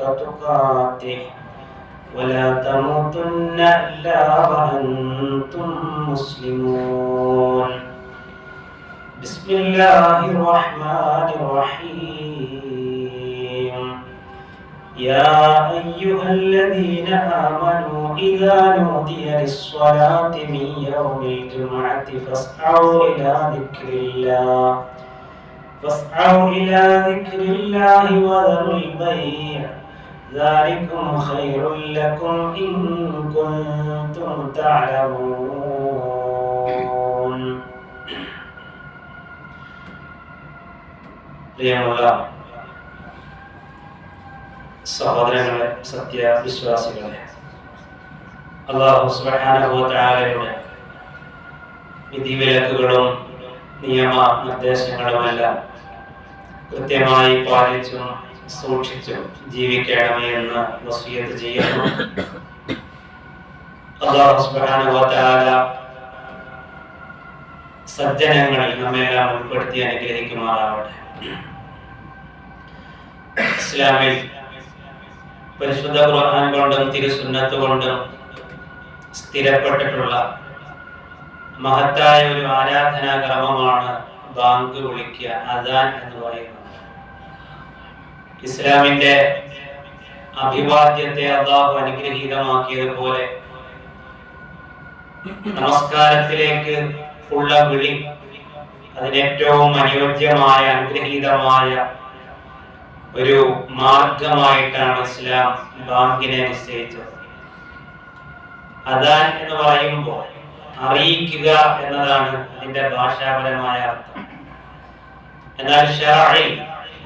حق ولا تموتن إلا وأنتم مسلمون. بسم الله الرحمن الرحيم. يا أيها الذين آمنوا إذا نودي للصلاة من يوم الجمعة فاسعوا إلى ذكر الله. فاسعوا إلى ذكر الله وذروا البيع. ذلكم خير لكم إن كنتم تعلمون പ്രിയമുള്ള സഹോദരങ്ങളെ സത്യവിശ്വാസികളെ അള്ളാഹു സുബ്ഹാനഹുവതആലയുടെ വിധിവിലക്കുകളും നിയമ നിർദ്ദേശങ്ങളുമെല്ലാം കൃത്യമായി പാലിച്ചും സൂക്ഷിച്ചും ജീവിക്കണമേ എന്ന് വസീയത്ത് ചെയ്യുന്നു. അള്ളാഹു തആല സജ്ജനങ്ങളിൽ നമ്മെല്ലാം ഉൾപ്പെടുത്തി അനുഗ്രഹിക്കുമാറാവട്ടെ. ഇസ്ലാമിൽ പരിശുദ്ധ ഖുർആൻ കൊണ്ടും തിരുസുന്നത്ത് കൊണ്ടും സ്ഥിരപ്പെട്ടിട്ടുള്ള മഹത്തായ ഒരു ആരാധനാ ക്രമമാണ് ബാങ്ക് വിളിക്കുക അദാൻ എന്ന് പറയുന്നത്. ഇസ്ലാമിന്റെ അഭിവാദ്യത്തെ അള്ളാഹു അനുഗ്രഹീതമാക്കിയതുപോലെ നമസ്കാരത്തിലേക്ക് ഉള്ള വിളി അതിനേറ്റവും അനുയോജ്യമായ അനുഗ്രഹീതമായ ഒരു മാർഗമായിട്ടാണ് ഇസ്ലാം ബാങ്കിനെ നിശ്ചയിച്ചത്. അദാൻ എന്ന് പറയുമ്പോൾ അറിയിക്കുക എന്നതാണ് അതിന്റെ ഭാഷാപരമായ അർത്ഥം. എന്നാൽ ഷാറിൽ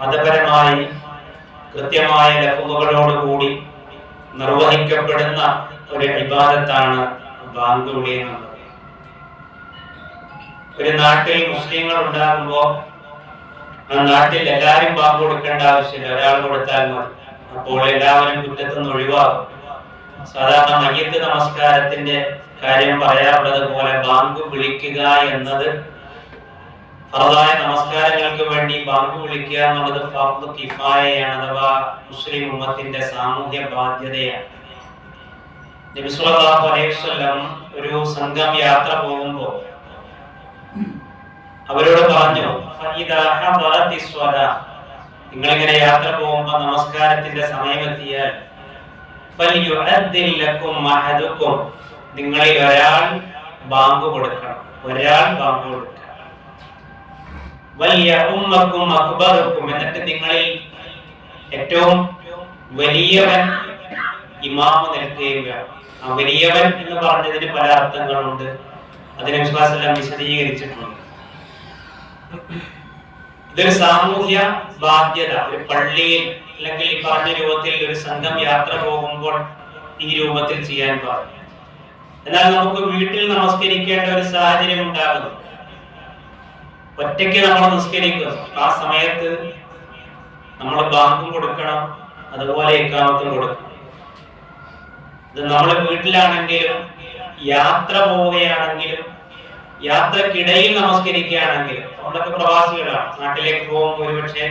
മതപരമായി കൃത്യമായ കൂടി നിർവഹിക്കപ്പെടുന്ന ഒരു ഇബാദത്താണ് ബാങ്ക് ഒരു നാട്ടിൽ മുസ്ലിങ്ങൾ ഉണ്ടാകുമ്പോൾ ആ നാട്ടിൽ എല്ലാവരും ബാങ്ക് കൊടുക്കേണ്ട ആവശ്യമില്ല. ഒരാൾ കൊടുത്താൽ മതി. അപ്പോൾ എല്ലാവരും കുറ്റത്തുനിന്ന് ഒഴിവാകും. സാധാരണ മയ്യത്ത് നമസ്കാരത്തിന്റെ കാര്യം പറയാറുള്ളത് പോലെ ബാങ്ക് വിളിക്കുക എന്നത് ഫറദായ നമസ്കാരങ്ങൾക്ക് വേണ്ടി ബാങ്ക് വിളിക്കുക എന്നുള്ളത് ഫർദ് കിഫായയാണ് അഥവാ മുസ്ലിം ഉമ്മത്തിന്റെ സാമൂഹ്യ ബാധ്യതയാണ്. നബി സല്ലല്ലാഹു അലൈഹി വസല്ലം ഒരു സംഘം യാത്ര പോകുമ്പോൾ അവരോട് പറഞ്ഞു നിങ്ങൾ നിങ്ങളിങ്ങനെ യാത്ര പോകുമ്പോൾ നമസ്കാരത്തിന്റെ സമയമെത്തിയാൽ നിങ്ങളിൽ ഒരാൾ ബാങ്ക് കൊടുക്കണം. ഒരാൾ ബാങ്ക് കൊടുക്കണം വലിയ ഉമ്മക്കും അക്ബർക്കും എന്നിട്ട് നിങ്ങളിൽ ഏറ്റവും വലിയവൻ ഇമാമ നിൽക്കുകയും വേണം. ആ വലിയവൻ എന്ന് പറഞ്ഞതിന് പല അർത്ഥങ്ങളുണ്ട്. അതിനെ വിശ്വാസമെല്ലാം വിശദീകരിച്ചിട്ടുണ്ട്. ഇതൊരു സാമൂഹ്യ ബാധ്യത. ഒരു പള്ളിയിൽ അല്ലെങ്കിൽ ഈ പറഞ്ഞ രൂപത്തിൽ ഒരു സംഘം യാത്ര പോകുമ്പോൾ ഈ രൂപത്തിൽ ചെയ്യാൻ പാടില്ല. എന്നാൽ നമുക്ക് വീട്ടിൽ നമസ്കരിക്കേണ്ട ഒരു സാഹചര്യം ഉണ്ടാകുന്നു. ഒറ്റയ്ക്ക് നമ്മൾ നിസ്കരിക്കും ആ സമയത്ത് നമ്മൾ ബാങ്കും കൊടുക്കണം. അതുപോലെ ഇക്കാമത്തും കൊടുക്കണം. ഇത് നമ്മൾ വീട്ടിലാണെങ്കിലും യാത്ര പോവുകയാണെങ്കിലും യാത്രക്കിടയിൽ നമസ്കരിക്കുകയാണെങ്കിലും നമ്മളൊക്കെ പ്രവാസികളാണ്. നാട്ടിലേക്ക് പോകുമ്പോൾ ഒരുപക്ഷെ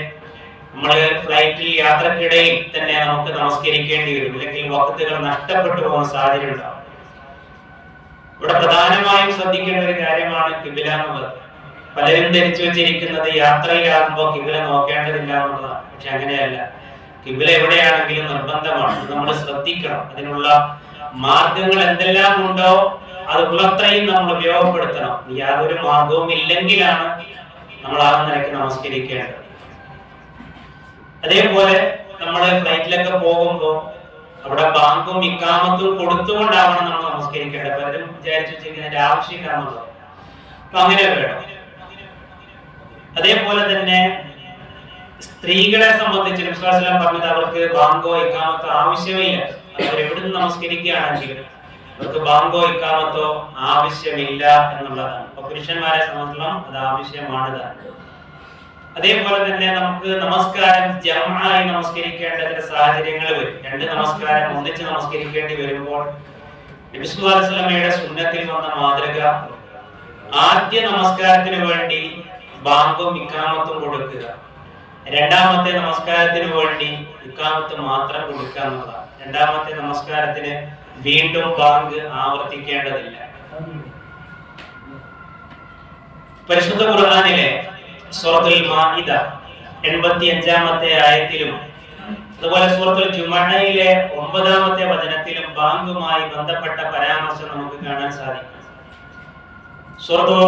നമ്മൾ ഫ്ലൈറ്റിൽ യാത്രക്കിടയിൽ തന്നെ നമുക്ക് നമസ്കരിക്കേണ്ടി വരും. അല്ലെങ്കിൽ വക്തുകൾ നഷ്ടപ്പെട്ടു പോകുന്ന സാഹചര്യം ഉണ്ടാവും. ഇവിടെ പ്രധാനമായും ശ്രദ്ധിക്കേണ്ട ഒരു കാര്യമാണ് കിബില എന്നുള്ളത്. പലരും ധരിച്ചു വെച്ചിരിക്കുന്നത് യാത്രയിലാകുമ്പോൾ കിബില നോക്കേണ്ടതില്ല എന്നുള്ളതാണ്. പക്ഷെ അങ്ങനെയല്ല. കിബില എവിടെയാണെങ്കിലും നിർബന്ധമാണ്. നമ്മൾ ശ്രദ്ധിക്കണം. അതിനുള്ള മാർഗങ്ങൾ എന്തെല്ലാം ഉണ്ടോ അത് ഉള്ളത്രയും നമ്മൾ ഉപയോഗപ്പെടുത്തണം. യാതൊരു മാർഗവും ഇല്ലെങ്കിലാണ് നമ്മൾ ആ നിലയ്ക്ക് നമസ്കരിക്കേണ്ടത്. അതേപോലെ നമ്മൾ ഫ്ലൈറ്റിലൊക്കെ പോകുമ്പോൾ അവിടെ ബാങ്കും ഇക്കാമത്തും കൊടുത്തുകൊണ്ടാവണം നമ്മൾ നമസ്കരിക്കേണ്ടത്. പലരും വിചാരിച്ചു വെച്ചിരിക്കുന്നതിന്റെ ആവശ്യമില്ല എന്നുള്ളത് അപ്പൊ അങ്ങനെ വേണം. അതേപോലെ തന്നെ സ്ത്രീകളെ സംബന്ധിച്ച് വിശ്വാസം പറഞ്ഞത് അവർക്ക് ബാങ്കോ ഇക്കാമത്തോ ആവശ്യമില്ല. അവർ എവിടുന്ന് നമസ്കരിക്കുകയാണെങ്കിലും അവർക്ക് ബാങ്കോ ഇക്കാമത്തോ ആവശ്യമില്ല എന്നുള്ളതാണ്. അപ്പൊ പുരുഷന്മാരെ സംബന്ധിച്ചിടത്തോളം അത് ആവശ്യമാണ് അതേപോലെ തന്നെ നമുക്ക് നമസ്കാരം ജമായി നമസ്കരിക്കേണ്ട ചില സാഹചര്യങ്ങൾ വരും. രണ്ട് നമസ്കാരം ഒന്നിച്ച് നമസ്കരിക്കേണ്ടി വരുമ്പോൾ നബിസ്വലമയുടെ സുന്നത്തിൽ വന്ന മാതൃക ആദ്യ നമസ്കാരത്തിന് വേണ്ടി ബാങ്കും ഇക്കാമത്തും കൊടുക്കുക. രണ്ടാമത്തെ നമസ്കാരത്തിന് വേണ്ടി ഇക്കാമത്ത് മാത്രം കൊടുക്കുക എന്നുള്ളതാണ്. രണ്ടാമത്തെ നമസ്കാരത്തിന് വീണ്ടും ബാങ്ക് ആവർത്തിക്കേണ്ടതില്ല. പരിശുദ്ധ ഖുർആനിലെ സൂറത്തുൽ മാഇദ എൺപത്തി അഞ്ചാമത്തെ ആയത്തിലും അതുപോലെ സൂറത്തുൽ ജുമഅയിലെ ഒമ്പതാമത്തെ വചനത്തിലും ബാങ്കുമായി ബന്ധപ്പെട്ട പരാമർശം നമുക്ക് കാണാൻ സാധിക്കും. സൂറത്തു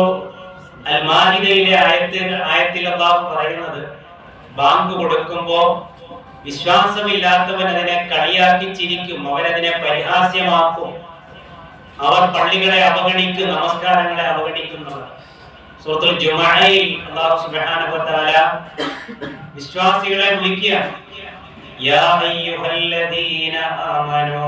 അൽ മാഇദയിലെ ആയത്തിൽ ആയത്തിൽ അള്ളാഹു പറയുന്നത് ബാങ്ക് കൊടുക്കുമ്പോൾ വിശ്വാസമില്ലാത്തവൻ അതിനെ കളിയാക്കി ചിരിക്കും അവരതിനെ പരിഹാസ്യമാക്കും. അവർ പള്ളികളെ അവഗണിക്കും നമസ്കാരങ്ങളെ അവഗണിക്കുന്നവർ അല്ലാഹു സുബ്ഹാനഹു വ തആല വിശ്വാസികളെ വിളിക്കുക യാ അയ്യുഹല്ലദീന ആമനൂ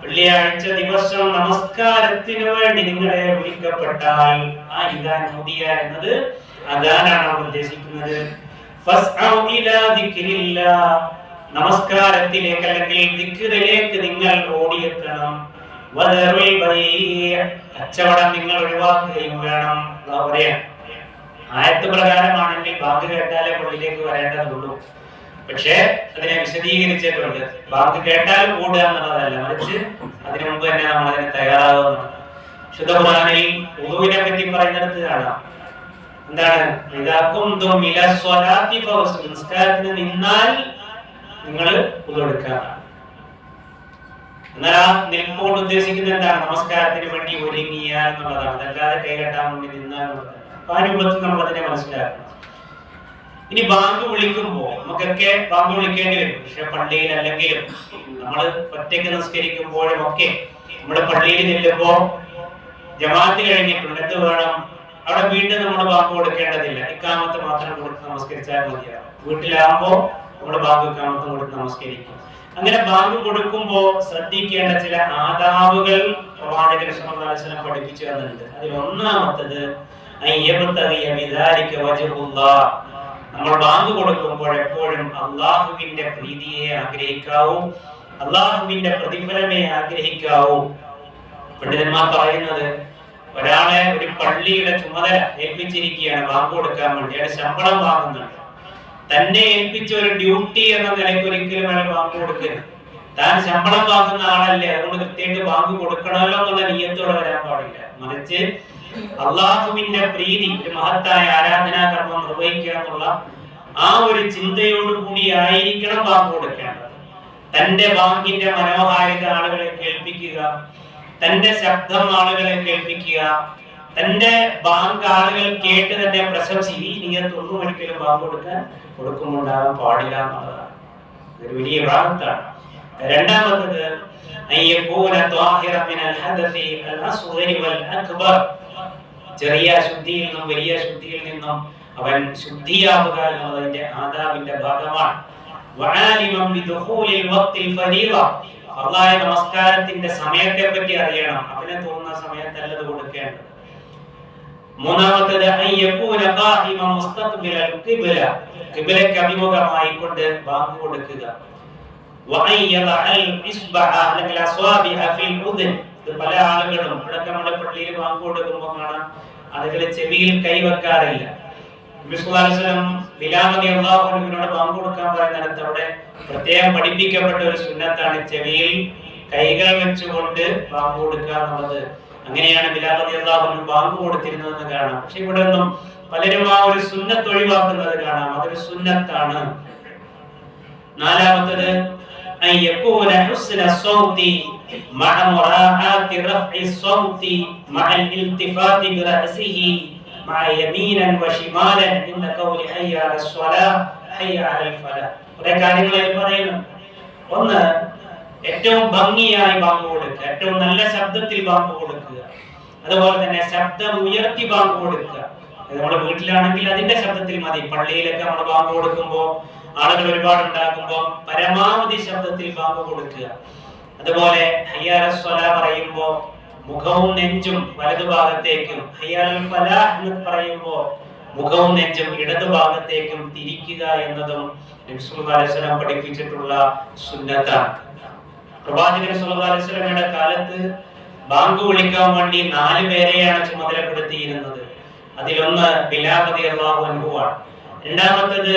വെള്ളിയാഴ്ച ദിവസം നമസ്കാരത്തിന് വേണ്ടി നിങ്ങളെ വിളിക്കപ്പെട്ടാൽ ആ ഇതാ നോദിയ എന്നത് അതാനാണ് അവർ ഉദ്ദേശിക്കുന്നത്. നമസ്കാരത്തിലേക്ക് അല്ലെങ്കിൽ ദിക്റിലേക്ക് നിങ്ങൾ ഓടിയെത്തണം. കച്ചവടം നിങ്ങൾ ഒഴിവാക്കുകയും വേണം. പറയാം ആയത്ത് പ്രകാരമാണെങ്കിൽ ബാങ്ക് കേട്ടാലേ പള്ളിയിലേക്ക് വരേണ്ടതുള്ളൂ. പക്ഷേ അതിനെ വിശദീകരിച്ചിട്ടുണ്ട് ബാങ്ക് കേട്ടാൽ കൂടുക എന്നുള്ളതല്ല മറിച്ച് അതിനു മുമ്പ് തന്നെ നമ്മൾ അതിന് തയ്യാറാകുന്നു ശുദ്ധ ഖുർആനിൽ പറ്റി പറയുന്നിടത്ത് കാണാം. എന്താണ്? നിസ്കാരത്തിന് നിന്നാൽ നിങ്ങൾ ഉതെടുക്കുക എന്നാൽ ആ നിൽപ്പോട് ഉദ്ദേശിക്കുന്നത് എന്താണ്? നമസ്കാരത്തിന് വേണ്ടി ഒരുങ്ങിയ എന്നുള്ളതാണ്. അതല്ലാതെ കൈകെട്ടാൻ വേണ്ടി നിന്നാൽ ആ രൂപത്തിൽ നമ്മൾ അതിനെ മനസ്സിലാക്കണം. ഇനി ബാങ്ക് വിളിക്കുമ്പോൾ നമുക്കൊക്കെ ബാങ്ക് വിളിക്കേണ്ടി വരും. പക്ഷെ പള്ളിയിൽ അല്ലെങ്കിലും നമ്മൾ ഒറ്റയ്ക്ക് നിസ്കരിക്കുമ്പോഴും ഒക്കെ നമ്മുടെ പള്ളിയിൽ ചെല്ലുമ്പോ ജമാഅത്ത് കഴിഞ്ഞിട്ടുണ്ട് എന്ത് വേണം. അവിടെ വീണ്ടും നമ്മൾ ബാങ്ക് കൊടുക്കേണ്ടതില്ല. ഇക്കാമത്ത് മാത്രം കൊടുത്ത് നമസ്കരിച്ചാൽ മതിയാവും. വീട്ടിലാകുമ്പോ നമ്മുടെ ബാങ്ക് ഇക്കാമത്ത് കൊടുത്ത് നമസ്കരിക്കും. അങ്ങനെ ബാങ്ക് കൊടുക്കുമ്പോൾ ശ്രദ്ധിക്കേണ്ട ചില ആദാബുകൾ പ്രവാചകൻ വസല്ലം പഠിപ്പിച്ചു തന്നിട്ടുണ്ട്. അതിൽ ഒന്നാമത്തത് നമ്മൾ ബാങ്ക് കൊടുക്കുമ്പോൾ എപ്പോഴും അള്ളാഹുവിന്റെ പ്രീതിയെ ആഗ്രഹിക്കാവൂ അള്ളാഹുവിന്റെ പ്രതിഫലമേ ആഗ്രഹിക്കാവൂ. പണ്ഡിതന്മാർ പറയുന്നത് ഒരാളെ ഒരു പള്ളിയുടെ ചുമതല ഏൽപ്പിച്ചിരിക്കുകയാണ് ബാങ്ക് കൊടുക്കാൻ വേണ്ടി. അയാൾ ശമ്പളം വാങ്ങുന്നുണ്ട്. തന്നെ ഏൽപ്പിച്ച ഒരു ഡ്യൂട്ടി എന്ന നിലയ്ക്ക് ഒരിക്കലും അയാൾ ബാങ്ക് കൊടുക്കരുത്. താൻ ശമ്പളം വാങ്ങുന്ന ആളല്ലേ അതുകൊണ്ട് കൃത്യമായിട്ട് ബാങ്ക് കൊടുക്കണമല്ലോ എന്നുള്ള നീയത്തോടെ വരാൻ പാടില്ല. മറിച്ച് അള്ളാഹുവിന്റെ പ്രീതി മഹത്തായ ആരാധനാ കർമ്മം നിർവഹിക്കുക എന്നുള്ള ആ ഒരു ചിന്തയോടുകൂടി ആയിരിക്കണം വാക്ക് കൊടുക്കേണ്ടത് തന്റെ വാക്കിന്റെ മനോഹാരിത ആളുകളെ കേൾപ്പിക്കുക തന്റെ ശബ്ദം ആളുകളെ കേൾപ്പിക്കുക തന്റെ ബാങ്ക് ആളുകൾ കേട്ട് തന്നെ പ്രശംസി നീയത്തൊന്നും ഒരിക്കലും ബാങ്ക് കൊടുക്കാൻ കൊടുക്കുമുണ്ടാകാൻ പാടില്ല എന്നുള്ളതാണ്. ഒരു വലിയ വിഭാഗത്താണ് രണ്ടാമത്തത് അയ്യപ്പൂന മിനൽ ഹദഫി വൽ അക്ബർ. ചെറിയ ശുദ്ധിയിൽ നിന്നും വലിയ ശുദ്ധിയിൽ നിന്നും അവൻ ശുദ്ധിയാവുക എന്നുള്ളതിന്റെ ആദാബിന്റെ ഭാഗമാണ്. നമസ്കാരത്തിന്റെ സമയത്തെ പറ്റി അറിയണം. അവനെ തോന്നുന്ന സമയത്തല്ല അത് കൊടുക്കേണ്ടത്. മൂന്നാമത്തത് അഭിമുഖമായി ഇത് പല ആളുകളും ഇവിടെ നമ്മുടെ പള്ളിയിൽ ബാങ്ക് കൊടുക്കുമ്പോൾ കാണാം. ആളുകൾ ചെവിയിൽ കൈവെക്കാറില്ല ബിലാമതിയോട് ബാങ്ക് കൊടുക്കാൻ പറയുന്നിടത്ത് അവിടെ പ്രത്യേകം പഠിപ്പിക്കപ്പെട്ട ഒരു സുന്നത്താണ് ചെവിയിൽ കൈകൾ വെച്ചുകൊണ്ട് ബാങ്ക് കൊടുക്കുക എന്നുള്ളത്. അങ്ങനെയാണ് ബിലാമതി അള്ളാഹുവിന് ബാങ്ക് കൊടുത്തിരുന്നതെന്ന് കാണാം. പക്ഷെ ഇവിടെ ഒന്നും പലരും ആ ഒരു സുന്നത്ത് ഒഴിവാക്കുന്നത് കാണാം. അതൊരു സുന്നത്താണ്. നാലാമത്തത് أن يكون حسن الصوت مع مراعاة رفع الصوت مع الالتفات برأسه مع يمينا وشمالا عند قول حي على الصلاة حي على الفلاح കുറെ കാര്യങ്ങൾ പറയുന്നു ഒന്ന് ഏറ്റവും ഭംഗിയായി ബാങ്ക് കൊടുക്കുക ഏറ്റവും നല്ല ശബ്ദത്തിൽ ബാങ്ക് കൊടുക്കുക അതുപോലെ തന്നെ ശബ്ദം ഉയർത്തി ബാങ്ക് കൊടുക്കുക നമ്മുടെ വീട്ടിലാണെങ്കിൽ അതിന്റെ ശബ്ദത്തിൽ മതി പള്ളിയിലൊക്കെ നമ്മൾ ബാങ്ക് കൊടുക്കുമ്പോൾ ആളുകൾ ഒരുപാട് ഉണ്ടാക്കുമ്പോൾ പരമാവധി ശബ്ദത്തിൽ ബാങ്ക് കൊടുക്കുക. അതുപോലെ ഹയ്യാറസ്വല പറയുമ്പോൾ മുഖവും നെഞ്ചും വലതുഭാഗത്തേക്കും ഹയ്യാൽ എന്ന് പറയുമ്പോൾ മുഖവും നെഞ്ചും ഇടതുഭാഗത്തേക്കും തിരിക്കുക എന്നതും പഠിപ്പിച്ചിട്ടുള്ള സുന്നത്താണ്. പ്രവാചകൻ സല്ലല്ലാഹു അലൈഹി വസല്ലമയുടെ കാലത്ത് ബാങ്ക് വിളിക്കാൻ വേണ്ടി നാല് പേരെയാണ് ചുമതലപ്പെടുത്തിയിരുന്നത്. അതിലൊന്ന് ബിലാപതി അള്ളാഹു അനുഭവമാണ് രണ്ടാമത്തത്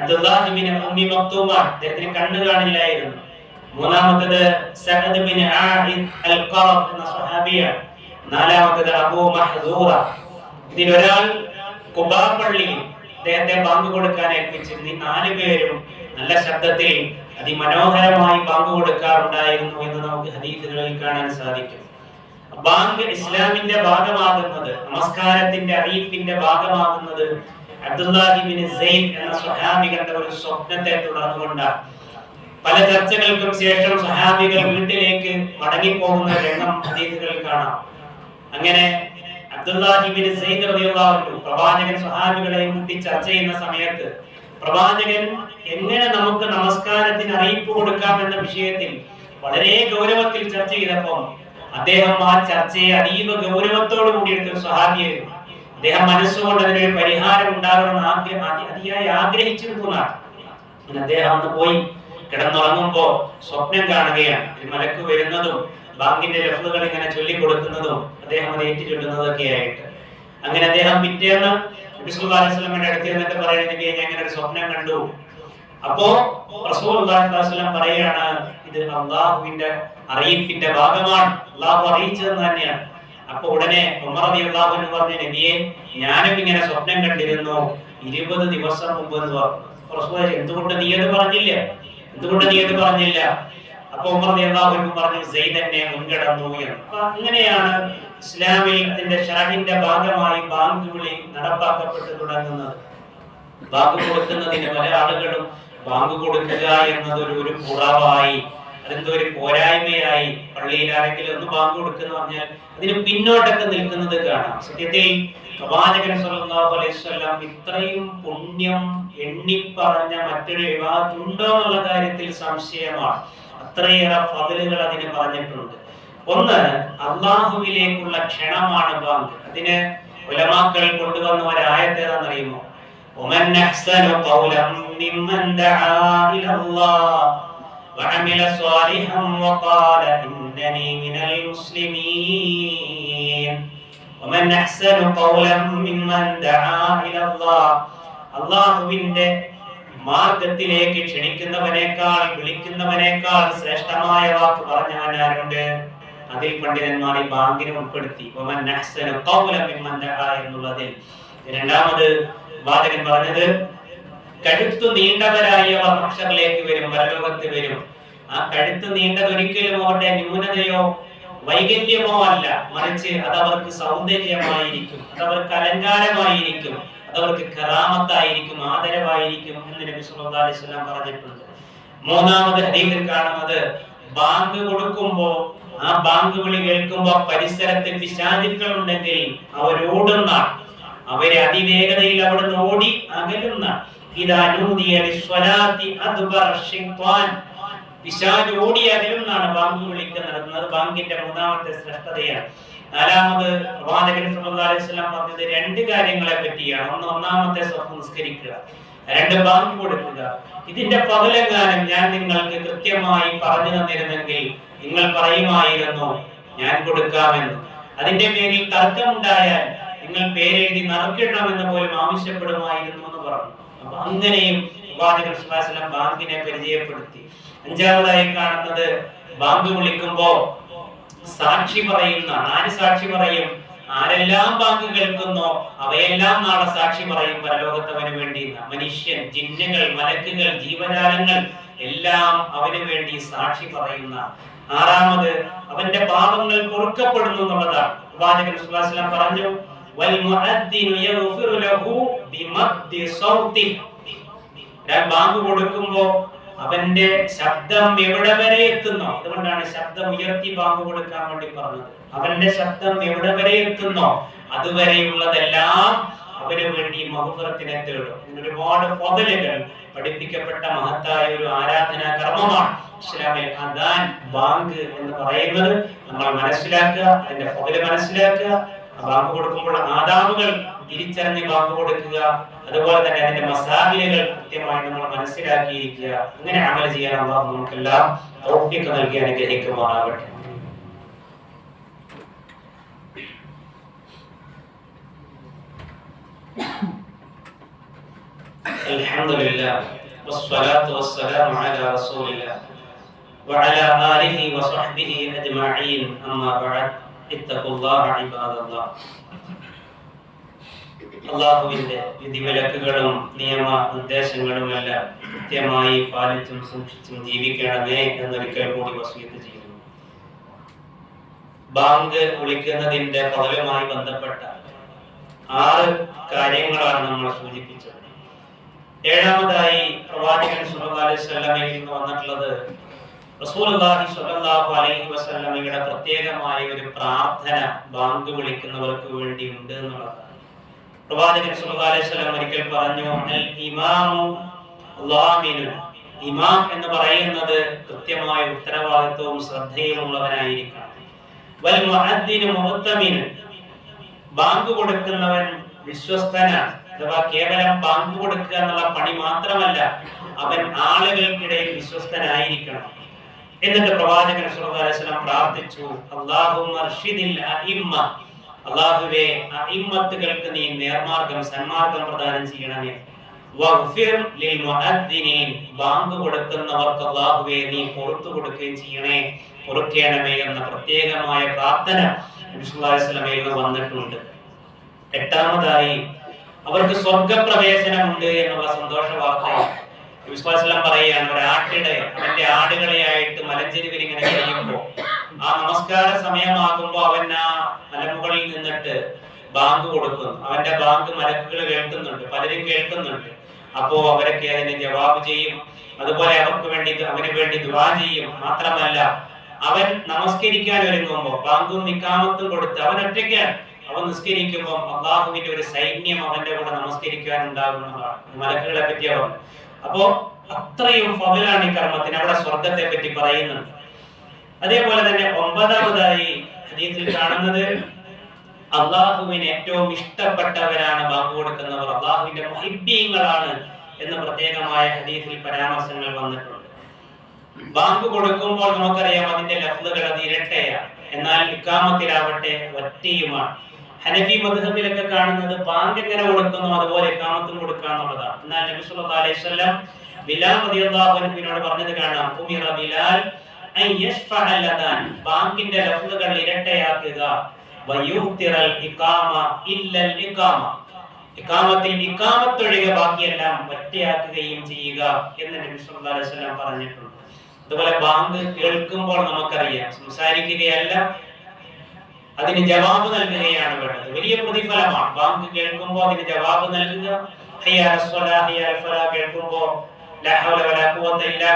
അബ്ദുല്ലാഹിബിന് ഉമ്മി മക്തൂമ അദ്ദേഹത്തിന് കണ്ണ് കാണില്ലായിരുന്നു. മൂന്നാമത്തത് സഅദ് ബിൻ ആഇദ് ഖറബ് എന്ന സ്വഹാബിയാണ്. നാലാമത്തത് അബൂ മഹ്ദൂറ. ഒരാൾ കുബാ പള്ളിയിൽ അദ്ദേഹത്തെ ബാങ്ക് കൊടുക്കാൻ ഏൽപ്പിച്ചിരുന്നു. ഈ നാല് പേരും നല്ല ശബ്ദത്തിൽ അതിമനോഹരമായി ബാങ്ക് കൊടുക്കാറുണ്ടായിരുന്നു എന്ന് നമുക്ക് ഹദീസുകളിൽ കാണാൻ സാധിക്കും. ബാങ്ക് ഇസ്ലാമിന്റെ ഭാഗമാകുന്നത് നമസ്കാരത്തിന്റെ അറിയിപ്പിന്റെ ഭാഗമാകുന്നത് അബ്ദുല്ലാഹിബിൻ സെയ്ദ് എന്ന സ്വഹാബി സ്വപ്നത്തെ തുടർന്നുകൊണ്ടാണ്. പല ചർച്ചകൾക്കും ശേഷം സഹാബികൾ വീട്ടിലേക്ക് മടങ്ങിപ്പോകുന്ന രംഗം ഹദീസുകളിൽ കാണാം. അങ്ങനെ അബ്ദുല്ലാഹിബിൻ സെയ്ദ് റളിയല്ലാഹു പ്രവാചകൻ സ്വഹാബികളെ കൂട്ടി ചർച്ച ചെയ്യുന്ന സമയത്ത് പ്രവാചകൻ എങ്ങനെ നമുക്ക് നമസ്കാരത്തിന് അറിയിപ്പ് കൊടുക്കാം എന്ന വിഷയത്തിൽ വളരെ ഗൗരവത്തിൽ ചർച്ച ചെയ്തപ്പോൾ അദ്ദേഹം ആ ചർച്ചയെ അതീവ ഗൗരവത്തോടു കൂടി എടുത്ത സ്വഹാബിയായിരുന്നു. അദ്ദേഹം മനസ്സുകൊണ്ട് അതിന് പരിഹാരം ഉണ്ടാകണമെന്ന് ആദ്യം അതി- അതിയായി ആഗ്രഹിച്ചിരുന്നു എന്നാണ്. അദ്ദേഹം അന്ന് പോയി കിടന്നുറങ്ങുമ്പോ സ്വപ്നം കാണുകയാണ്. ഒരു മലക്ക് വരുന്നതും ബാങ്കിന്റെ ലഫ്ലുകൾ ഇങ്ങനെ ചൊല്ലിക്കൊടുക്കുന്നതും അദ്ദേഹം അത് ഏറ്റു ചൊല്ലുന്നതൊക്കെ ആയിട്ട് അങ്ങനെ അദ്ദേഹം പിറ്റേന്ന് നബി സല്ലല്ലാഹു അലൈഹി വസല്ലമയുടെ അടുത്ത് എന്നൊക്കെ പറയുന്നത് ഞാൻ ഇങ്ങനെ ഒരു സ്വപ്നം കണ്ടു. അപ്പോ റസൂൽസ്ലാം പറയാണ് ഇത് അള്ളാഹുവിന്റെ അറിയിപ്പിന്റെ ഭാഗമാണ്. അള്ളാഹു അറിയിച്ചതെന്ന് തന്നെയാണ്. അപ്പൊ ഉടനെ അൻഹു പറഞ്ഞു നബിയെ ഞാനും ഇങ്ങനെ സ്വപ്നം കണ്ടിരുന്നു. ഇരുപത് ദിവസം മുമ്പ് എന്ന് പറഞ്ഞു. എന്തുകൊണ്ട് നീ അത് പറഞ്ഞില്ല? എന്തുകൊണ്ട് നീ അത് പറഞ്ഞില്ല? അപ്പൊ ഉമർ അൻഹു പറഞ്ഞു സെയ്തന്നെ എന്നെ മുൻകടന്നു എന്ന്. അങ്ങനെയാണ് ഇസ്ലാമിന്റെ ഷാഹിന്റെ ഭാഗമായി ബാങ്ക് വിളി നടപ്പാക്കപ്പെട്ടു തുടങ്ങുന്നത്. ബാങ്ക് കൊടുക്കുന്നതിന് പല ആളുകളും ബാങ്ക് കൊടുക്കുക എന്നതൊരു ഒരു കുറവായി. അതെന്തോ ഒരു പോരായ്മയായി പള്ളിയിലാണെങ്കിൽ ഒന്ന് ബാങ്ക് കൊടുക്കുന്നു പറഞ്ഞാൽ അതിന് പിന്നോട്ടൊക്കെ നിൽക്കുന്നത് കാണാം. സത്യത്തിൽ പ്രവാചകൻ ഇത്രയും പുണ്യം എണ്ണിപ്പറഞ്ഞ മറ്റൊരു വിവാഹം ഉണ്ടോ എന്നുള്ള കാര്യത്തിൽ സംശയമാണ്. അത്രയേറെ ഫതിലുകൾ അതിന് പറഞ്ഞിട്ടുണ്ട്. ഒന്ന് അള്ളാഹുവിലേക്കുള്ള ക്ഷണമാണ് ബാങ്ക്. അതിന് ഉലമാക്കൾ കൊണ്ടുവന്ന ഒരായത്ത് ഏതാണെന്നറിയുമോ? ഒമൻ അഹ്സനു ഖൗലം മിമ്മൻ ദആ ഇലല്ലാഹ് وعمل صالحا وقال إنني من المسلمين ومن أحسن قولا ممن دعا إلى الله അള്ളാഹുവിന്റെ മാർഗത്തിലേക്ക് ക്ഷണിക്കുന്നവനേക്കാൾ വിളിക്കുന്നവനേക്കാൾ ശ്രേഷ്ഠമായ വാക്ക് പറഞ്ഞവൻ ആരുണ്ട് അതിൽ പണ്ഡിതന്മാർ ഈ ബാങ്കിനെ ഉൾപ്പെടുത്തി വമൻ അഹ്സനു ഖൗലൻ മിമ്മൻ ദഅ എന്നുള്ളതിൽ രണ്ടാമത് വാചകൻ പറഞ്ഞത് കഴുത്തു നീണ്ടവരായി അവർ മക്ഷറിലേക്ക് വരും പരലോകത്ത് വരും ആ കഴുത്ത് നീണ്ടത് ഒരിക്കലും അവരുടെ ന്യൂനതയോ വൈകല്യമോ അല്ല. മറിച്ച് അത് അവർക്ക് സൗന്ദര്യമായിരിക്കും. അത് അവർക്ക് അലങ്കാരമായിരിക്കും. അത് അവർക്ക് കറാമത്തായിരിക്കും ആദരവായിരിക്കും എന്ന് നബി സല്ലല്ലാഹു അലൈഹി വസല്ലം പറഞ്ഞിട്ടുണ്ട്. മൂന്നാമത് ഹദീസിൽ കാണുന്നത് ബാങ്ക് കൊടുക്കുമ്പോ ആ ബാങ്ക് വിളി കേൾക്കുമ്പോ പരിസരത്ത് പിശാചുക്കൾ ഉണ്ടെങ്കിൽ അവരോടുന്ന അവരെ അതിവേഗതയിൽ അവിടുന്ന് ഓടി അകലുന്ന ഇതാ നൂദിയ ലിസ്വലാത്തി അദ്ബർ പിശാച് ഓടി അകലുന്നാണ് ബാങ്ക് വിളിക്ക് നടത്തുന്നത്. ബാങ്കിന്റെ മൂന്നാമത്തെ ശ്രേഷ്ഠതയാണ്. നാലാമത് പ്രവാചകൻ വസല്ലം പറഞ്ഞത് രണ്ട് കാര്യങ്ങളെ പറ്റിയാണ്. ഒന്ന് ഒന്നാമത്തെ സ്വപ്നം നിസ്കരിക്കുക. രണ്ട് ബാങ്ക് കൊടുക്കുക. ഇതിന്റെ പകലങ്കാലം ഞാൻ നിങ്ങൾക്ക് കൃത്യമായി പറഞ്ഞു തന്നിരുന്നെങ്കിൽ നിങ്ങൾ പറയുമായിരുന്നു ഞാൻ കൊടുക്കാമെന്ന്. അതിന്റെ പേരിൽ തർക്കമുണ്ടായാൽ നിങ്ങൾ പേരെഴുതി നറുക്കിടണമെന്ന് പോലും ആവശ്യപ്പെടുമായിരുന്നു എന്ന് പറഞ്ഞു. അപ്പൊ അങ്ങനെയും അലൈഹി വസല്ലം ബാങ്കിനെ പരിചയപ്പെടുത്തി. അഞ്ചാമതായി കാണുന്നത് ബാങ്ക് വിളിക്കുമ്പോ സാക്ഷി പറയുന്ന ആര് സാക്ഷി പറയും? ആരെല്ലാം ബാങ്ക് കേൾക്കുന്നോ അവയെല്ലാം നാളെ സാക്ഷി പറയും പരലോകത്തവന് വേണ്ടി. മനുഷ്യൻ ജിന്നുകൾ മലക്കുകൾ ജീവജാലങ്ങൾ എല്ലാം അവന് വേണ്ടി സാക്ഷി പറയുന്ന. ആറാമത് അവന്റെ പാപങ്ങൾ പൊറുക്കപ്പെടുന്നു എന്നുള്ളതാണ്. പ്രവാചകൻ പറഞ്ഞു വൽ മുഅദ്ദിനു യഗ്ഫിറു ലഹു ബിമദ്ദി സൗതിഹി ഞാൻ ബാങ്ക് കൊടുക്കുമ്പോ അവന്റെ ശബ്ദം എവിടെ വരെ എത്തുന്നോ? അതുകൊണ്ടാണ് ശബ്ദം ഉയർത്തി ബാങ്ക് കൊടുക്കാൻ വേണ്ടി പറഞ്ഞത്. അവന്റെ ശബ്ദം എവിടെ വരെ എത്തുന്നോ? അതുവരെയുള്ളതെല്ലാം അവന് വേണ്ടി മഹുഫറത്തിനെ തേടും. ഒരുപാട് പൊതലുകൾ പഠിപ്പിക്കപ്പെട്ട മഹത്തായ ഒരു ആരാധനാ കർമ്മമാണ് ഇസ്ലാമിൽ അദാൻ ബാങ്ക് എന്ന് പറയുന്നത്. നമ്മൾ മനസ്സിലാക്കുക അതിന്റെ പൊതൽ മനസ്സിലാക്കുക ആ ബാങ്ക് കൊടുക്കുമ്പോൾ ആദാബുകൾ തിരിച്ചറിഞ്ഞ് ബാങ്ക് കൊടുക്കുക അതുപോലെ തന്നെ അതിന്റെ മസാലികൾ കൃത്യമായി നമ്മൾ മനസ്സിലാക്കിയിരിക്കുക അങ്ങനെ അമൽ ചെയ്യാൻ അള്ളാഹു നമുക്കെല്ലാം തൗഫീഖ് നൽകി അനുഗ്രഹിക്കുമാറാകട്ടെ الحمد لله والصلاة والسلام على رسول الله وعلى آله وصحبه أجمعين أما بعد ഇത്തഖുല്ലാഹ ഇബാദല്ലാഹ് അള്ളാഹുവിന്റെ വിധിവിലക്കുകളും നിയമ നിർദ്ദേശങ്ങളും എല്ലാം കൃത്യമായി പാലിച്ചും സൂക്ഷിച്ചും ജീവിക്കണമേ എന്നൊരിക്കൽ കൂടി വസീത്ത് ചെയ്യുന്നു. ബാങ്ക് വിളിക്കുന്നതിന്റെ പകലുമായി ബന്ധപ്പെട്ട ആറ് കാര്യങ്ങളാണ് നമ്മൾ സൂചിപ്പിച്ചത്. ഏഴാമതായി പ്രവാചകൻ സുഹബ് അലൈഹി വന്നിട്ടുള്ളത് സ്വല്ലല്ലാഹു അലൈഹി പ്രത്യേകമായ ഒരു പ്രാർത്ഥന ബാങ്ക് വിളിക്കുന്നവർക്ക് വേണ്ടി ഉണ്ട് എന്നുള്ളതാണ്. പ്രവാചകൻ ഒരിക്കൽ പറഞ്ഞു ഇമാം എന്ന് പറയുന്നത് കൃത്യമായ ഉത്തരവാദിത്വവും ശ്രദ്ധയുമുള്ളവനായിരിക്കണം വൽ മുഅദ്ദിനു ബാങ്ക് കൊടുക്കുന്നവൻ വിശ്വസ്തനാണ്. അഥവാ കേവലം ബാങ്ക് കൊടുക്കുക എന്നുള്ള പണി മാത്രമല്ല അവൻ ആളുകൾക്കിടയിൽ വിശ്വസ്തനായിരിക്കണം. എന്നിട്ട് പ്രവാചകൻ പ്രാർത്ഥിച്ചു അഇമ്മത്തുകൾക്ക് നീ നേർമാർഗം സന്മാർഗം പ്രദാനം ചെയ്യണമേ. ബാങ്ക് കൊടുക്കുന്നവർക്ക് നീ എന്ന പ്രത്യേകമായ പ്രാർത്ഥന വന്നിട്ടുണ്ട്. എട്ടാമതായി അവർക്ക് സ്വർഗപ്രവേശനമുണ്ട് എന്നുള്ള സന്തോഷ വാർത്ത വിശ്വാസെല്ലാം പറയുകയാണ് ഒരു ആട്ടിടെ അവന്റെ ആടുകളെയായിട്ട് മലഞ്ചെരുവിൽ ഇങ്ങനെ കഴിയുമ്പോ ആ നമസ്കാര സമയമാകുമ്പോൾ അവൻ ആ മലമുകളിൽ നിന്നിട്ട് ബാങ്ക് കൊടുക്കുന്നു. അവന്റെ ബാങ്ക് മലക്കുകൾ കേൾക്കുന്നുണ്ട് പലരും കേൾക്കുന്നുണ്ട്. അപ്പോ അവരൊക്കെ അതിന് ജവാബ് ചെയ്യും. അതുപോലെ അവർക്ക് വേണ്ടി അവന് വേണ്ടി ദുവാ ചെയ്യും. മാത്രമല്ല അവൻ നമസ്കരിക്കാൻ ഒരുങ്ങുമ്പോ ബാങ്കും നിക്കാമത്തും കൊടുത്ത് അവൻ ഒറ്റയ്ക്കാണ്. അവൻ നിസ്കരിക്കുമ്പോൾ അള്ളാഹുവിന്റെ ഒരു സൈന്യം അവന്റെ കൂടെ നമസ്കരിക്കാൻ ഉണ്ടാകുന്നതാണ്. മലക്കുകളെ പറ്റി അവൻ അപ്പോ അത്രയും ഫതിലാണ് ഈ കർമ്മത്തിന്. അവിടെ സ്വർഗത്തെ പറ്റി പറയുന്നുണ്ട്. അതേപോലെ തന്നെ ഒമ്പതാമതായി ഹദീസിൽ കാണുന്നത് അള്ളാഹുവിന് ഏറ്റവും ഇഷ്ടപ്പെട്ടവരാണ് ബാങ്ക് കൊടുക്കുന്നവർ. അള്ളാഹുവിന്റെ മഹിബ്യങ്ങളാണ് എന്ന് പ്രത്യേകമായ ഹദീസിൽ പരാമർശങ്ങൾ വന്നിട്ടുണ്ട്. ബാങ്ക് കൊടുക്കുമ്പോൾ നമുക്കറിയാം അതിന്റെ ലഫ്ലുകൾ അത് ഇരട്ടയാണ്. എന്നാൽ ഇക്കാമത്തിലാവട്ടെ ഒറ്റയുമാണ് ഹനഫി മദ്ഹബിലൊക്കെ കാണുന്നത് ബാങ്ക് എങ്ങനെ കൊടുക്കുന്നു? അതുപോലെ കാമത്തും കൊടുക്കുക എന്നുള്ളതാണ്. എന്നാൽ നബി സല്ലല്ലാഹു അലൈഹി വസല്ലം ബിലാൽ റളിയല്ലാഹു അൻഹുവിനോട് പറഞ്ഞത് കാണാം ഉമിറ ബിലാൽ അൻ യശ്ഫഅൽ ലദാൻ. ബാങ്കിന്റെ ലഫ്ലുകൾ ഇരട്ടയാക്കുക. വയൂത്തിറൽ ഇഖാമ ഇല്ലൽ ഇഖാമ. ഇഖാമത്തിൽ ഇഖാമത്തൊഴികെ ബാക്കിയെല്ലാം ഒറ്റയാക്കുകയും ചെയ്യുക എന്ന് നബി സല്ലല്ലാഹു അലൈഹി വസല്ലം പറഞ്ഞിട്ടുണ്ട്. അതുപോലെ ബാങ്ക് കേൾക്കുമ്പോൾ നമുക്കറിയാം സംസാരിക്കുകയല്ല അതിന് ജവാബ് നൽകുകയാണ് വേണ്ടത്. വലിയ പ്രതിഫലമാണ്. ബാങ്ക് കേൾക്കുമ്പോൾ അതിന് ജവാബ് നൽകുക.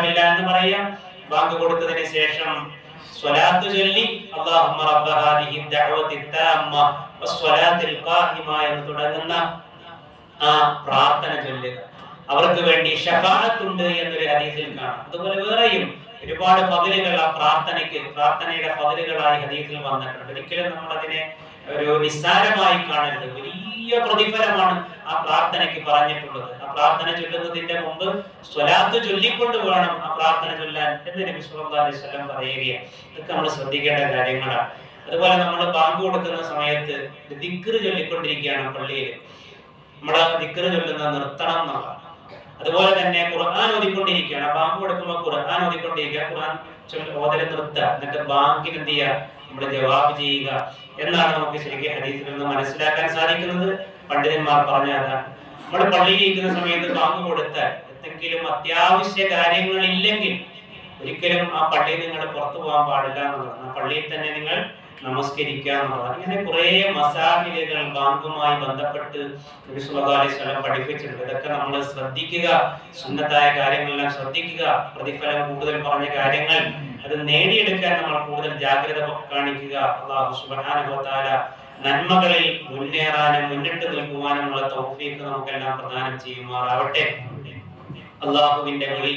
ബില്ലാ എന്ന് പറയാം. ബാങ്ക് കൊടുത്തതിന് ശേഷം സ്വലാത്ത് ചൊല്ലി എന്ന് തുടങ്ങുന്ന ആ പ്രാർത്ഥന ചൊല്ലുക. അവർക്ക് വേണ്ടി ഷഫാഅത്തുണ്ട് എന്നൊരു ഹദീസിൽ കാണാം. അതുപോലെ വേറെയും ഒരുപാട് പതിലുകൾ ആ പ്രാർത്ഥനയ്ക്ക് പ്രാർത്ഥനയുടെ പതിലുകളായി ഹദീസിൽ വന്നിട്ടുണ്ട്. ഒരിക്കലും നമ്മൾ അതിനെ ഒരു നിസ്സാരമായി കാണരുത്. വലിയ പ്രതിഫലമാണ് ആ പ്രാർത്ഥനയ്ക്ക് പറഞ്ഞിട്ടുള്ളത്. ആ പ്രാർത്ഥന ചൊല്ലുന്നതിന്റെ മുമ്പ് സ്വലാത്ത് ചൊല്ലിക്കൊണ്ട് വേണം ആ പ്രാർത്ഥന ചൊല്ലാൻ എന്ന് നബി സല്ലല്ലാഹു അലൈഹി വസല്ലം പറയുകയാണ്. ഇതൊക്കെ നമ്മൾ ശ്രദ്ധിക്കേണ്ട കാര്യങ്ങളാണ്. അതുപോലെ നമ്മൾ ബാങ്ക് കൊടുക്കുന്ന സമയത്ത് ദിക്ർ ചൊല്ലിക്കൊണ്ടിരിക്കുകയാണ് പള്ളിയിൽ. നമ്മുടെ ദിക്ർ ചൊല്ലുന്ന നിർത്തണം എന്നുള്ളതാണ്. അതുപോലെ തന്നെ ഖുർആൻ ഓതിക്കൊണ്ടിരിക്കുകയാണ്. ബാങ്ക് കൊടുക്കുമ്പോൾ ഖുർആൻ ഓതിക്കൊണ്ടിരിക്കുക. ഖുർആൻ ഓതല നിർത്തുക. എന്നിട്ട് ബാങ്കിന് എന്ത് ചെയ്യുക? നമ്മുടെ ജവാബ് ചെയ്യുക. എന്നാണ് നമുക്ക് ശരിക്കും ഹദീസിൽ നിന്ന് മനസ്സിലാക്കാൻ സാധിക്കുന്നത്. പണ്ഡിതന്മാർ പറഞ്ഞ അതാണ്. നമ്മൾ പള്ളിയിൽ ഇരിക്കുന്ന സമയത്ത് ബാങ്ക് കൊടുത്താൽ എന്തെങ്കിലും അത്യാവശ്യ കാര്യങ്ങളില്ലെങ്കിൽ ഒരിക്കലും ആ പള്ളിയിൽ നിങ്ങൾ പുറത്തു പോകാൻ പാടില്ല എന്നുള്ളതാണ്. ആ പള്ളിയിൽ തന്നെ നിങ്ങൾ നമസ്കരിക്കുക എന്നുള്ളതാണ് ഇങ്ങനെ കുറെ മസാഹിലുകൾ ബാങ്കുമായി ബന്ധപ്പെട്ട് വസല്ലം പഠിപ്പിച്ചിട്ടുണ്ട്. ഇതൊക്കെ നമ്മൾ ശ്രദ്ധിക്കുക സുന്നത്തായ കാര്യങ്ങളെല്ലാം ശ്രദ്ധിക്കുക പ്രതിഫലം കൂടുതൽ പറഞ്ഞ കാര്യങ്ങൾ അത് നേടിയെടുക്കാൻ നമ്മൾ കൂടുതൽ ജാഗ്രത കാണിക്കുക. തആല നന്മകളിൽ മുന്നേറാനും മുന്നിട്ട് നിൽക്കുവാനുമുള്ള തോഫീക്ക് നമുക്കെല്ലാം പ്രദാനം ചെയ്യുമാറാവട്ടെ. അള്ളാഹുവിന്റെ വിളി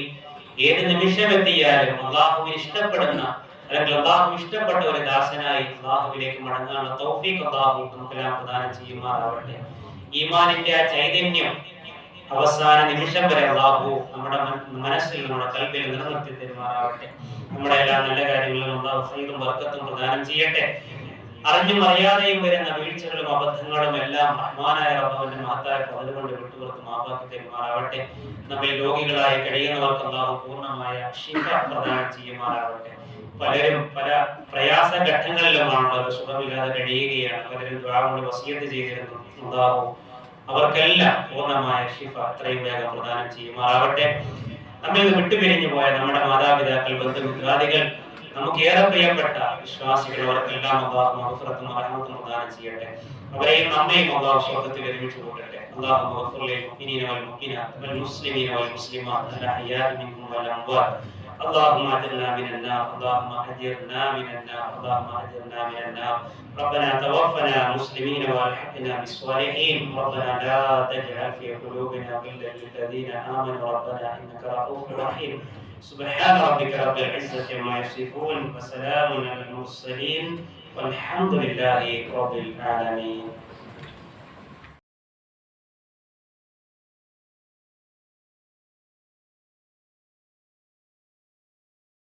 ഏത് നിമിഷം എത്തിയാലും അള്ളാഹുവിന് ഇഷ്ടപ്പെടുന്ന അല്ലെങ്കിൽ അള്ളാഹു ഇഷ്ടപ്പെട്ട ഒരു ദാസനായി അള്ളാഹുവിലേക്ക് മടങ്ങാനുള്ള തൗഫീഖ് അള്ളാഹു നമുക്കെല്ലാം പ്രദാനം ചെയ്യുമാറാവട്ടെ. ഈമാനിന്റെ ആ ചൈതന്യം അവസാന നിമിഷം വരെ അള്ളാഹു നമ്മുടെ മനസ്സിൽ നമ്മുടെ കൽബിൽ നിലനിർത്തി തരുമാറാവട്ടെ. നമ്മുടെ എല്ലാ നല്ല കാര്യങ്ങളിലും അള്ളാഹു സൈതും വർക്കത്തും പ്രദാനം ചെയ്യട്ടെ. അറിഞ്ഞും അറിയാതെയും വരുന്ന വീഴ്ചകളും അബദ്ധങ്ങളും എല്ലാം റഹ്മാനായ റബ്ബിന്റെ മഹത്തായ പതിവ് കൊണ്ട് വിട്ടുപുറത്ത് മാപ്പാക്കി തരുമാറാവട്ടെ. നമ്മിൽ രോഗികളായി കഴിയുന്നവർക്ക് അള്ളാഹു പൂർണമായ ശിഫ പ്രദാനം ചെയ്യുമാറാവട്ടെ. പലരും പല പ്രയാസ ഘട്ടങ്ങളിലുമാണുള്ളത് സുഖമില്ലാതെ കഴിയുകയാണ്. പലരും ദ്വാ കൊണ്ട് ചെയ്തിരുന്നു ഉണ്ടാവും അവർക്കെല്ലാം പൂർണമായ ഷിഫ അത്രയും വേഗം പ്രദാനം ചെയ്യുമാറാവട്ടെ നമ്മിൽ നിന്ന് വിട്ടുപിരിഞ്ഞു പോയ നമ്മുടെ മാതാപിതാക്കൾ ബന്ധുമിത്രാദികൾ നമുക്ക് ഏറെ പ്രിയപ്പെട്ട വിശ്വാസികൾ അവർക്കെല്ലാം അള്ളാഹു മഹഫറത്തും റഹ്മത്തും പ്രദാനം ചെയ്യട്ടെ. അവരെയും നമ്മയും അള്ളാഹു സ്വർഗത്തിൽ ഒരുമിച്ച് കൂട്ടട്ടെ. അള്ളാഹു മഹഫുറിലെ മുഅ്മിനീന വൽ മുഅ്മിനാത്ത് വൽ അംവാത്ത് اللهم اجرنا من النار اللهم اجرنا من النار اللهم اجرنا من النار. ربنا توفنا مسلمين والحقنا بالصالحين. ربنا لا تجعل في قلوبنا غلا للذين آمنوا. ربنا إنك رؤوف رحيم. سبحان ربك رب العزة عما يصفون وسلام على المرسلين والحمد لله رب العالمين.